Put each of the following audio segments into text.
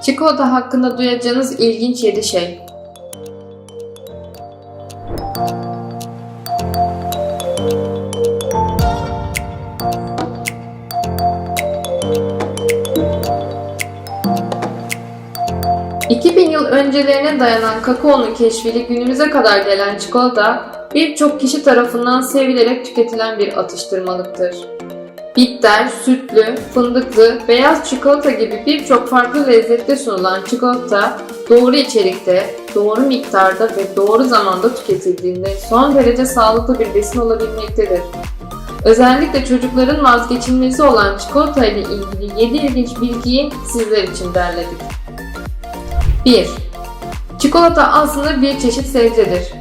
Çikolata hakkında duyacağınız ilginç 7 şey. ...2000 yıl öncelerine dayanan kakaonun keşfiyle günümüze kadar gelen çikolata... ...birçok kişi tarafından sevilerek tüketilen bir atıştırmalıktır. Bitter, sütlü, fındıklı, beyaz çikolata gibi birçok farklı lezzette sunulan çikolata doğru içerikte, doğru miktarda ve doğru zamanda tüketildiğinde son derece sağlıklı bir besin olabilmektedir. Özellikle çocukların vazgeçilmezi olan çikolata ile ilgili 7 ilginç bilgiyi sizler için derledik. 1. Çikolata aslında bir çeşit sebzedir.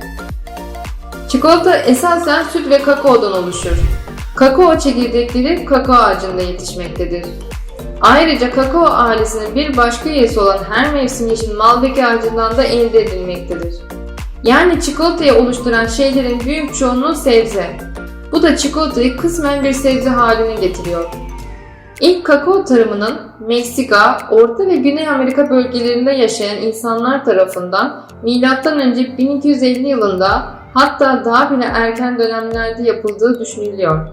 Çikolata esasen süt ve kakaodan oluşur. Kakao çekirdekleri kakao ağacında yetişmektedir. Ayrıca kakao ailesinin bir başka üyesi olan her mevsim yeşil malbek ağacından da elde edilmektedir. Yani çikolatayı oluşturan şeylerin büyük çoğunluğu sebze. Bu da çikolatayı kısmen bir sebze haline getiriyor. İlk kakao tarımının Meksika, Orta ve Güney Amerika bölgelerinde yaşayan insanlar tarafından M.Ö. 1250 yılında hatta daha bile erken dönemlerde yapıldığı düşünülüyor.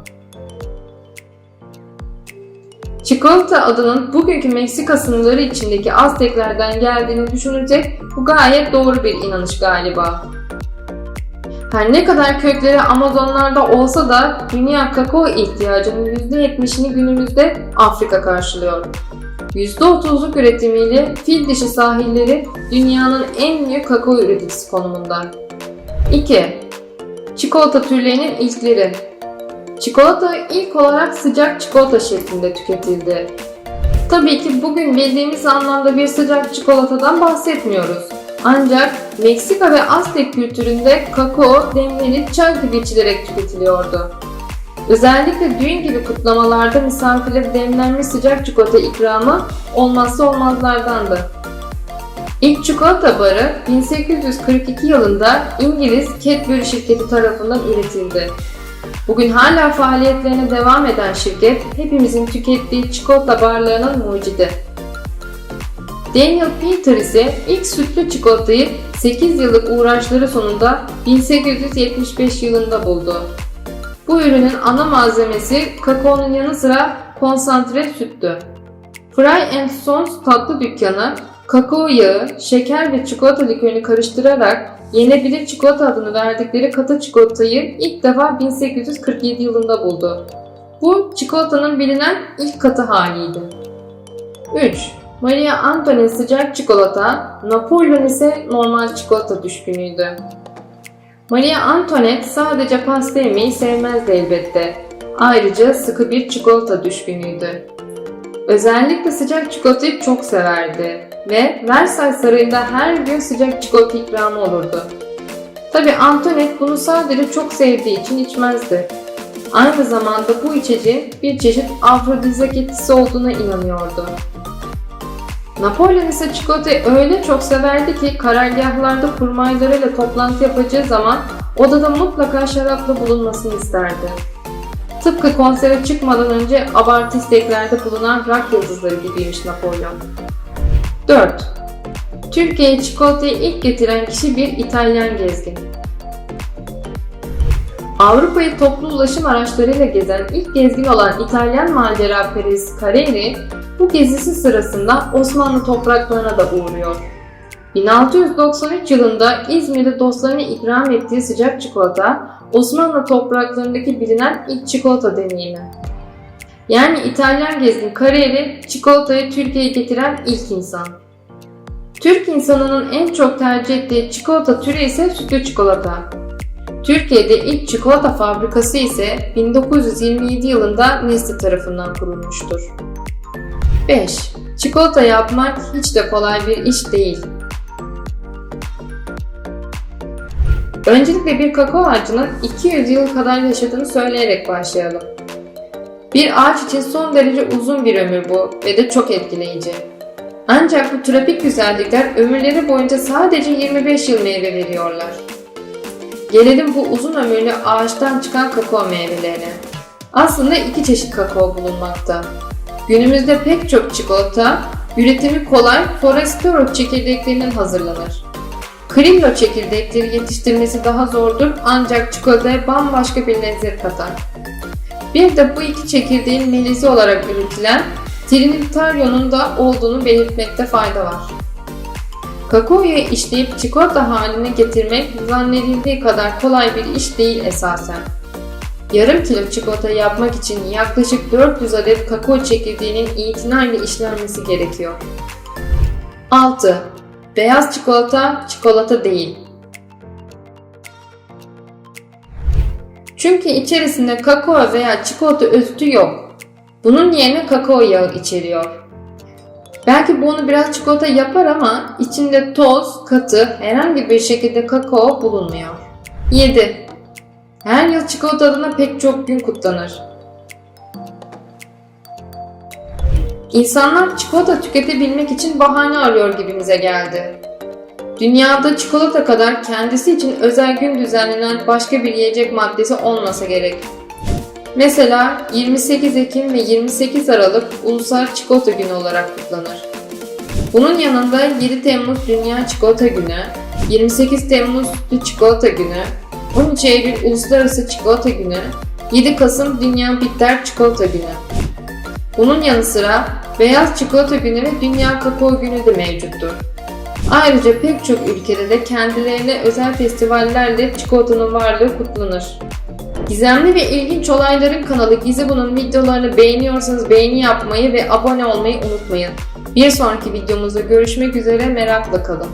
Çikolata adının bugünkü Meksika sınırları içindeki Azteklerden geldiğini düşünürsek bu gayet doğru bir inanış galiba. Her ne kadar kökleri Amazonlarda olsa da dünya kakao ihtiyacının %70'ini günümüzde Afrika karşılıyor. %30'luk üretimiyle fil dişi sahilleri dünyanın en büyük kakao üreticisi konumunda. 2. Çikolata türlerinin ilkleri Çikolata ilk olarak sıcak çikolata şeklinde tüketildi. Tabii ki bugün bildiğimiz anlamda bir sıcak çikolatadan bahsetmiyoruz. Ancak Meksika ve Aztek kültüründe kakao demlenip çay gibi içilerek tüketiliyordu. Özellikle düğün gibi kutlamalarda misafirlere demlenmiş sıcak çikolata ikramı olmazsa olmazlardandı. İlk çikolata barı 1842 yılında İngiliz Cadbury şirketi tarafından üretildi. Bugün hala faaliyetlerine devam eden şirket hepimizin tükettiği çikolata barlarının mucidi. Daniel Peter ise ilk sütlü çikolatayı 8 yıllık uğraşları sonunda 1875 yılında buldu. Bu ürünün ana malzemesi kakaonun yanı sıra konsantre süttü. Fry and Sons tatlı dükkanı kakao yağı, şeker ve çikolata likörünü karıştırarak yenebilir çikolata adını verdikleri katı çikolatayı ilk defa 1847 yılında buldu. Bu çikolatanın bilinen ilk katı haliydi. 3. Maria Antoinette sıcak çikolata, Napolyon ise normal çikolata düşkünüydü. Maria Antoinette sadece pasta yemeyi sevmezdi elbette. Ayrıca sıkı bir çikolata düşkünüydü. Özellikle sıcak çikolatayı çok severdi ve Versailles Sarayı'nda her gün sıcak çikolata ikramı olurdu. Tabi Antoinette bunu sadece çok sevdiği için içmezdi. Aynı zamanda bu içeceğin bir çeşit afrodizyak etkisi olduğuna inanıyordu. Napolyon ise çikolatayı öyle çok severdi ki karargahlarda kurmaylarıyla toplantı yapacağı zaman odada mutlaka şarapla bulunmasını isterdi. Tıpkı konsere çıkmadan önce abartı isteklerde bulunan rock yıldızları gibiymiş Napolyon. 4. Türkiye'ye çikolatayı ilk getiren kişi bir İtalyan gezgin. Avrupa'yı toplu ulaşım araçlarıyla gezen ilk gezgin olan İtalyan macera perest Carreri, bu gezisi sırasında Osmanlı topraklarına da uğruyor. 1693 yılında İzmir'de dostlarına ikram ettiği sıcak çikolata, Osmanlı topraklarındaki bilinen ilk çikolata deneyimi. Yani İtalyan gezgin Carreri, çikolatayı Türkiye'ye getiren ilk insan. Türk insanının en çok tercih ettiği çikolata türü ise sütlü çikolata. Türkiye'de ilk çikolata fabrikası ise 1927 yılında Nestle tarafından kurulmuştur. 5. Çikolata yapmak hiç de kolay bir iş değil. Öncelikle bir kakao ağacının 200 yıl kadar yaşadığını söyleyerek başlayalım. Bir ağaç için son derece uzun bir ömür bu ve de çok etkileyici. Ancak bu tropik güzellikler ömürleri boyunca sadece 25 yıl meyve veriyorlar. Gelelim bu uzun ömürlü ağaçtan çıkan kakao meyvelerine. Aslında iki çeşit kakao bulunmakta. Günümüzde pek çok çikolata Üretimi kolay Forastero çekirdeklerinin hazırlanır. Criollo çekirdekleri yetiştirmesi daha zordur ancak çikolataya bambaşka bir lezzet katar. Bir de bu iki çekirdeğin melizi olarak üretilen Trinitarium'un da olduğunu belirtmekte fayda var. Kakaoyu işleyip çikolata haline getirmek zannedildiği kadar kolay bir iş değil esasen. Yarım kilo çikolata yapmak için yaklaşık 400 adet kakao çekirdeğinin itinayla işlenmesi gerekiyor. 6. Beyaz çikolata çikolata değil. Çünkü içerisinde kakao veya çikolata özütü yok. Bunun yerine kakao yağı içeriyor. Belki bu onu biraz çikolata yapar ama içinde toz, katı, herhangi bir şekilde kakao bulunmuyor. 7. Her yıl çikolata adına pek çok gün kutlanır. İnsanlar çikolata tüketebilmek için bahane arıyor gibimize geldi. Dünyada çikolata kadar kendisi için özel gün düzenlenen başka bir yiyecek maddesi olmasa gerek. Mesela 28 Ekim ve 28 Aralık Ulusal Çikolata Günü olarak kutlanır. Bunun yanında 7 Temmuz Dünya Çikolata Günü, 28 Temmuz Çikolata Günü, 13 Eylül Uluslararası Çikolata Günü, 7 Kasım Dünya Bitter Çikolata Günü. Bunun yanı sıra Beyaz Çikolata Günü ve Dünya Kakao Günü de mevcuttur. Ayrıca pek çok ülkede de kendilerine özel festivallerle çikolatanın varlığı kutlanır. Gizemli ve ilginç olayların kanalı Gizibun'un videolarını beğeniyorsanız beğeni yapmayı ve abone olmayı unutmayın. Bir sonraki videomuzda görüşmek üzere merakla kalın.